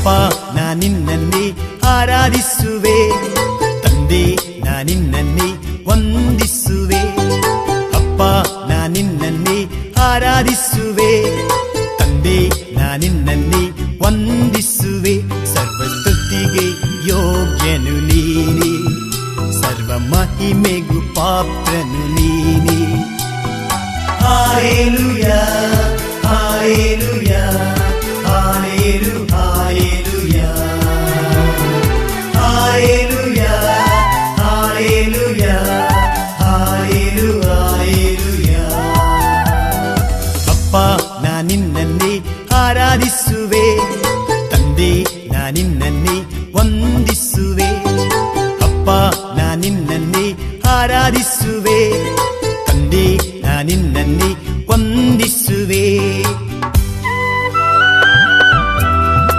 ಅಪ್ಪ ನಾನಿನ್ನನ್ನೇ ಆರಾಧಿಸುವೆ. ತಂದೆ ನಾನಿನ್ನನ್ನೇ ವಂದಿಸುವೆ. ಅಪ್ಪ ನಾನಿನ್ನನ್ನೇ ಆರಾಧಿಸುವೆ. ತಂದೆ ನಾನಿನ್ನನ್ನೇ ವಂದಿಸುವೆ. ಸರ್ವಸ್ತುತಿಗೆ ಯೋಗ್ಯನು ನೀನೆ. ಸರ್ವ ಮಹಿಮೆಗೂ ಪಾತ್ರನು ನೀನೆ. ಹಾಲೇಲುಯ. ಅಪ್ಪ ನಾನಿನ್ನನ್ನೇ ಆರಾಧಿಸುವೆ. ತಂದೆ ನಾನಿನ್ನನ್ನೇ ವಂದಿಸುವೆ. ಅಪ್ಪ ನಾನಿನ್ನನ್ನೇ ಆರಾಧಿಸುವೆ. ತಂದೆ ನಾನಿನ್ನನ್ನೇ ವಂದಿಸುವೆ.